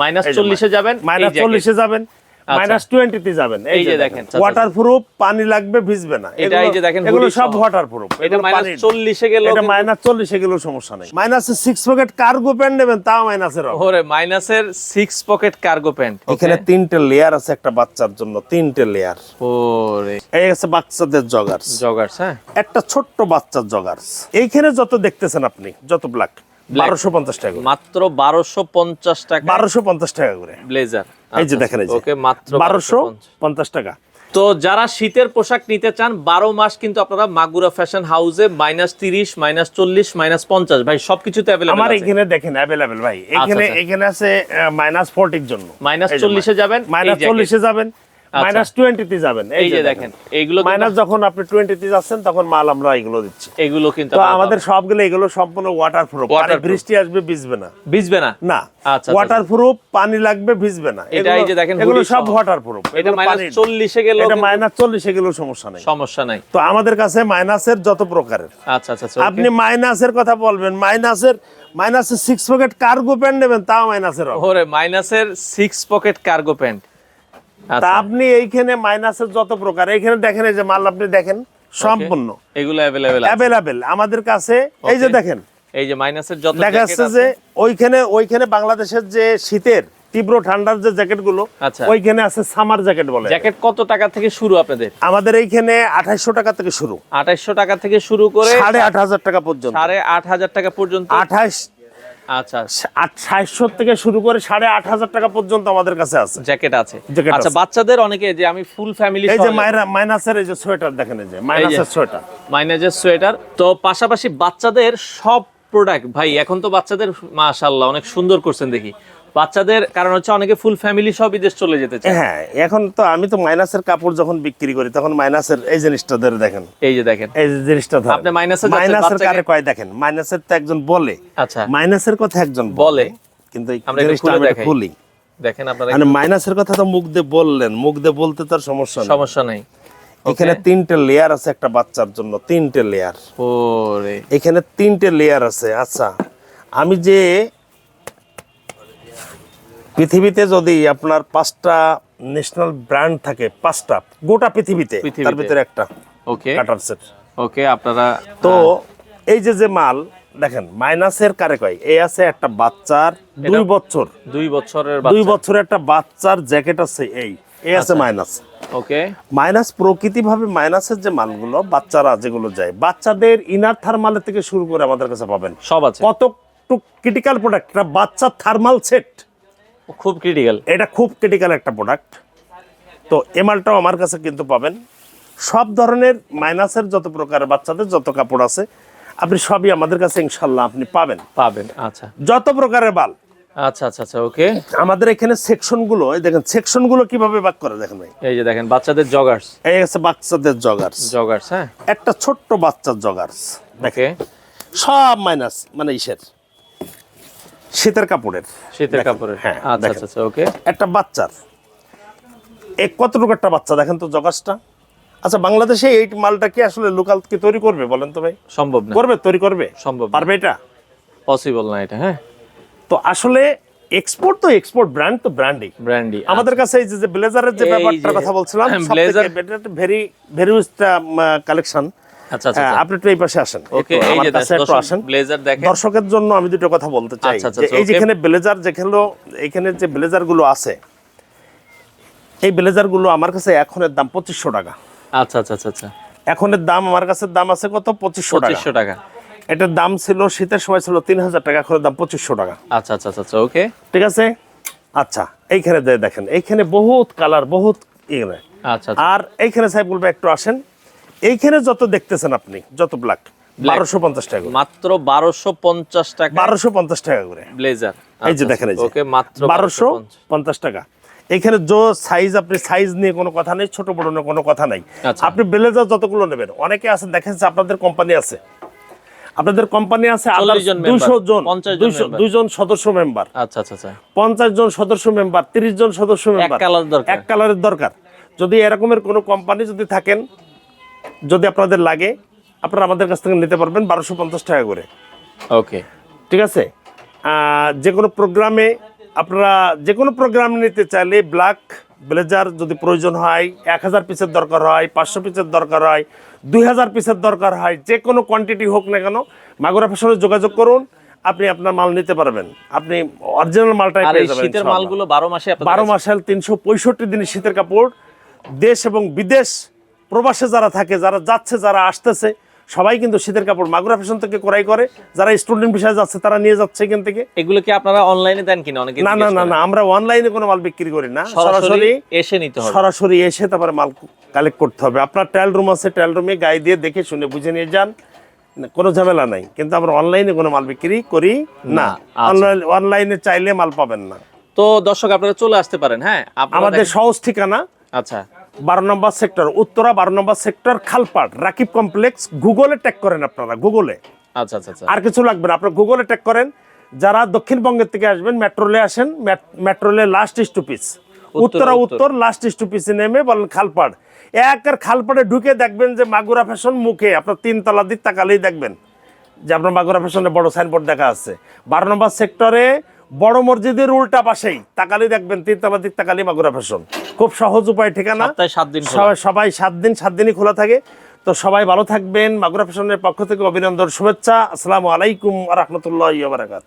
Minus চল্লিশে যাবেন minus চল্লিশে যাবেন। মাইনাস টোয়েন্টিতে যাবেন এই যে দেখেন। ওয়াটার প্রুফ পানি লাগবে ভিজবে না। এটা এই যে দেখেন এগুলো সব ওয়াটার প্রুফ এটা মাইনাস চল্লিশে গেল এটা মাইনাস চল্লিশে সমস্যা নেই। মাইনাসে সিক্স পকেট কার্গো প্যান্ট নেবেন তাও মাইনাসের ওরে মাইনাসের সিক্স পকেট কার্গো প্যান্ট এখানে তিনটে লেয়ার আছে একটা বাচ্চার জন্য তিনটে লেয়ার ওরে। এই আছে বাচ্চাদের জগার্স জগার্স হ্যাঁ। একটা ছোট্ট বাচ্চার জগার্স এইখানে যত দেখতেছেন আপনি যত ব্ল্যাক বারোশো পঞ্চাশ টাকা মাত্র বারোশো পঞ্চাশ টাকা। বারোশো পঞ্চাশ টাকা করে। ব্লেজার এই যে দেখেন ওকে মাত্র বারোশো পঞ্চাশ টাকা। তো যারা শীতের পোশাক নিতে চান বারো মাস কিন্তু আপনারা মাগুরা ফ্যাশন হাউসে মাইনাস তিরিশ মাইনাস চল্লিশ মাইনাস পঞ্চাশ। ভাই সবকিছুতে আমার এখানে দেখেন অ্যাভেলেবেল ভাই। এখানে আচ্ছা। এখানে আছে মাইনাস ফোরটির জন্য। মাইনাস চল্লিশে যাবেন মাইনাস চল্লিশে যাবেন। মাইনাস টোয়েন্টিতে যাবেন। এই যে দেখেন। এইগুলো মাইনাস যখন আপনি টোয়েন্টিতে যাচ্ছেন তখন মাল আমরা এগুলো দিচ্ছি। এগুলো কিন্তু আমাদের সবগুলো এগুলো সম্পূর্ণ ওয়াটার প্রুফ বৃষ্টি আসবে ভিজবে না। ভিজবে না? না। আচ্ছা, ওয়াটার প্রুফ পানি লাগবে ভিজবে না। এটা এই যে দেখেন এগুলো সব ওয়াটার প্রুফ এটা মাইনাস চল্লিশে গেল এটা মাইনাস চল্লিশে গেলেও সমস্যা নেই। সমস্যা নাই। তো আমাদের কাছে মাইনাসের যত প্রকারের। আচ্ছা আচ্ছা আচ্ছা আপনি মাইনাসের কথা বলবেন মাইনাসের মাইনাসের সিক্স পকেট কার্গো প্যান্ট নেবেন তাও মাইনাসের ওরে মাইনাসের সিক্স পকেট কার্গো প্যান্ট আচ্ছা, তা আপনি এইখানে মাইনাসের যত প্রকার এইখানে দেখেন এই যে মাল আপনি দেখেন সম্পূর্ণ। এগুলো অ্যাভেলেবেল অ্যাভেলেবেল আমাদের কাছে এই যে দেখেন। এই যে মাইনাসের যত দেখা যাচ্ছে যে ওইখানে ওইখানে বাংলাদেশের যে শীতের তীব্র ঠান্ডার যে জ্যাকেটগুলো আচ্ছা। ওইখানে আছে সামার জ্যাকেট বলে। জ্যাকেট কত টাকা থেকে শুরু আপনাদের? আমাদের এইখানে আঠাইশো টাকা থেকে শুরু। আঠাইশো টাকা থেকে শুরু করে সাড়ে আট হাজার টাকা পর্যন্ত। সাড়ে আট হাজার টাকা পর্যন্ত। আঠাইশ আচ্ছা আট থেকে শুরু করে সাড়ে আট হাজার টাকা পর্যন্ত আমাদের কাছে আছে। জ্যাকেট আছে। আচ্ছা বাচ্চাদের অনেকে যে আমি ফুল ফ্যামিলি এই যে মাইনাসের এই যে সোয়েটার দেখেন এই যে মাইনাসের সোয়েটার। মাইনাসের সোয়েটার। তো পাশাপাশি বাচ্চাদের সব প্রোডাক্ট ভাই এখন তো বাচ্চাদের মাশাল্লাহ অনেক সুন্দর করছেন দেখি। বাচ্চাদের কারণ হচ্ছে অনেকে ফুল ফ্যামিলি সব বিদেশ চলে যেতে চায়। হ্যাঁ এখন তো আমি তো মাইনাসের কাপড় যখন বিক্রি করি তখন মাইনাসের এই জিনিসটা ধরে দেখেন। এই যে দেখেন। এই যে জিনিসটা ধরে। আপনি মাইনাসের মাইনাসের কারে কয় দেখেন মাইনাসের তো একজন বলে। আচ্ছা। মাইনাসের কথা একজন বলে। কিন্তু আমরা জিনিসটা খুলে আমি দেখাই। খুলি। দেখেন আপনারা মানে মাইনাসের কথা তো মুখ দিয়ে বললেন মুখ দিয়ে বলতে তার সমস্যা নেই। সমস্যা নাই। এখানে তিনটে লেয়ার আছে একটা বাচ্চার জন্য তিনটে লেয়ার ওরে। এখানে তিনটে লেয়ার আছে। আচ্ছা আমি যে পৃথিবীতে যদি আপনার পাঁচটা ন্যাশনাল ব্র্যান্ড থাকে পাঁচটা গোটা পৃথিবীতে তার ভিতরে একটা ওকে কাটার সেট ওকে আপনারা তো এই যে যে মাল দেখেন মাইনাসের কারে কয়? এই আছে একটা বাচ্চার দুই বছর। দুই বছরের দুই বছরের একটা বাচ্চার জ্যাকেট আছে এই। এই আছে মাইনাস ওকে মাইনাস প্রকৃতিভাবে মাইনাসের যে মালগুলো বাচ্চারা যেগুলো যায় বাচ্চাদের ইনার থার্মালের থেকে শুরু করে আমাদের কাছে পাবেন। সব আছে। কত ক্রিটিক্যাল প্রোডাক্ট একটা বাচ্চার থার্মাল সেট খুব ক্রিটিক্যাল এটা খুব ক্রিটিক্যাল একটা প্রোডাক্ট তো এ মালটাও আমার কাছে কিন্তু পাবেন। সব ধরনের মাইনাসের যত প্রকারের বাচ্চাদের যত কাপড় আছে আপনি সবই আমাদের কাছে ইনশাল্লাহ আপনি পাবেন। পাবেন আচ্ছা। যত প্রকারের বাল। আচ্ছা আচ্ছা আচ্ছা ওকে। আমাদের এখানে সেকশনগুলো এই দেখেন সেকশনগুলো কীভাবে ভাগ করে দেখেন ভাই। এই যে দেখেন বাচ্চাদের জগার্স এই আছে বাচ্চাদের জগার্স জগার্স হ্যাঁ। একটা ছোট্ট বাচ্চার জগার্স দেখে সব মাইনাস মানে ইসের। শীতের কাপড়ের। শীতের কাপড়ের। হ্যাঁ, আচ্ছা আচ্ছা আচ্ছা ওকে একটা বাচ্চার। এক কতটুকু একটা বাচ্চা? দেখেন তো জগাসটা। আচ্ছা বাংলাদেশে এই মালটা কি আসলে লোকাল কি তৈরি করবে বলেন তো ভাই? সম্ভব না। করবে? তৈরি করবে? সম্ভব। পারবে এটা? পসিবল না এটা হ্যাঁ। তো আসলে এক্সপোর্ট তো এক্সপোর্ট ব্র্যান্ড তো ব্র্যান্ডই ব্র্যান্ডি আমাদের কাছে এই যে ব্লেজারের যে ব্যাপারটার যে- কথা বলছিলাম ব্লেজার- ভেরি ভেরি কালেকশন আচ্ছা আচ্ছা আপনি একটু এই পাশে আসেন। ওকে একটু এই আমার কাছে একটু আসেন। দর্শকের জন্য আমি দুটো কথা বলতে চাই। আচ্ছা, আচ্ছা, এই যেখানে ব্লেজার যেখানে এখানে যে ব্লেজারগুলো আছে এই ব্লেজারগুলো আমার কাছে এখনের দাম পঁচিশশো টাকা। আচ্ছা আচ্ছা আচ্ছা আচ্ছা। এখনের দাম আমার কাছে দাম আছে কত? পঁচিশশো টাকা। পঁচিশশো টাকা। এটার দাম ছিল শীতের সময় ছিল তিন হাজার টাকা এখনের দাম পঁচিশশো টাকা। আচ্ছা আচ্ছা আচ্ছা ওকে ঠিক আছে? আচ্ছা এইখানে দেখেন এইখানে বহুত কালার বহুত ইয়ে। আচ্ছা আচ্ছা। আর এইখানে সাহেব বলবে একটু আসেন। এইখানে যত দেখতেছেন আপনি যত ব্ল্যাক বারোশো পঞ্চাশ টাকা মাত্র বারোশো পঞ্চাশ টাকা। বারোশো পঞ্চাশ টাকা করে। ব্লেজার এই যে দেখেন ওকে মাত্র বারোশো পঞ্চাশ। টাকা। এখানে যে সাইজ আপনি সাইজ নিয়ে কোনো কথা নেই ছোট বড় নিয়ে কোনো কথা নাই। আচ্ছা। আপনি ব্লেজার যতগুলো নেবেন অনেকে আছেন দেখেন যে আপনাদের কোম্পানি আছে। আপনাদের কোম্পানি আছে 40 জন member, দুইশো জন 50 জন দুইশো member। দুইজন সদস্য মেম্বার আচ্ছা আচ্ছা আচ্ছা। পঞ্চাশ জন সদস্য মেম্বার তিরিশ জন সদস্য মেম্বার। এক কালারের দরকার। যদি এরকমের কোনো কোম্পানি যদি থাকেন যদি আপনাদের লাগে আপনারা আমাদের কাছ থেকে নিতে পারবেন বারোশো পঞ্চাশ টাকা করে। ওকে ঠিক আছে? যে কোনো প্রোগ্রামে আপনারা যে কোনো প্রোগ্রাম নিতে চাইলে ব্ল্যাক ব্লেজার যদি প্রয়োজন হয় এক হাজার পিসের দরকার হয় পাঁচশো পিসের দরকার হয় দুই হাজার পিসের দরকার হয় যে কোনো কোয়ান্টিটি হোক না কেন মাগুরা ফ্যাশনে যোগাযোগ করুন আপনি আপনার মাল নিতে পারবেন। আপনি অরিজিনাল মালটাই পেয়ে যাবেন শীতের মালগুলো বারো মাসে বারো মাসের তিনশো পঁয়ষট্টি দিন শীতের কাপড় দেশ এবং বিদেশ প্রবাসে যারা থাকে যারা যাচ্ছে যারা আসতেছে সবাই কিন্তু শীতের কাপড় মাগুরা ফ্যাশন থেকে ক্রয় করে। যারা স্টুডেন্ট বিষয়ে যাচ্ছে তারা নিয়ে যাচ্ছে এখান থেকে। এগুলো কি আপনারা অনলাইনে দেন কিনা? অনেকে না না না না আমরা অনলাইনে কোনো মাল বিক্রি করি না। সরাসরি এসে নিতে হবে। সরাসরি এসে তারপরে মাল কালেক্ট করতে হবে। আপনার ট্রায়াল রুম আছে ট্রায়াল রুমে গায়ে দিয়ে দেখে শুনে বুঝে নিয়ে যান। কোনো ঝামেলা নাই। কিন্তু আমরা অনলাইনে কোনো মাল বিক্রি করি না। আচ্ছা। অনলাইন অনলাইনে চাইলে মাল পাবেন না। তো দর্শক আপনারা চলে আসতে পারেন হ্যাঁ? আমাদের সহজ ঠিকানা আচ্ছা। বারো নম্বর সেক্টর উত্তরা বারো নম্বর সেক্টর খালপাট রাকিব কমপ্লেক্স গুগলে ট্যাগ করেন আপনারা গুগলে। আচ্ছা আচ্ছা আচ্ছা। আর কিছু লাগবে না আপনারা গুগলে ট্যাগ করেন। যারা দক্ষিণবঙ্গের থেকে আসবেন মেট্রোলে আসেন মেট্রোলে লাস্ট স্টপিস উত্তরা উত্তর। লাস্ট স্টপিসে নেমে বলেন খালপাড়। একের খালপাড়ে ঢুকে দেখবেন যে মাগুরা ফ্যাশন মুখে আপনার তিন তলা দিক তাকালেই দেখবেন যে আপনার মাগুরা ফ্যাশনে বড় সাইনবোর্ড দেখা আছে। বারো নম্বর সেক্টরে বড় মসজিদের উল্টা পাশেই। তাকালি দেখবেন তিন তাকালি দিক মাগুরা ফ্যাশন। খুব সহজ উপায় ঠিকানা? তাই সাত দিন সবাই সবাই সাত দিন সাত দিনই খোলা থাকে। তো সবাই ভালো থাকবেন। মাগুরা ফ্যাশনের পক্ষ থেকে অভিনন্দন শুভেচ্ছা। আসসালামু আলাইকুম রহমতুল্লাহ বারাকাত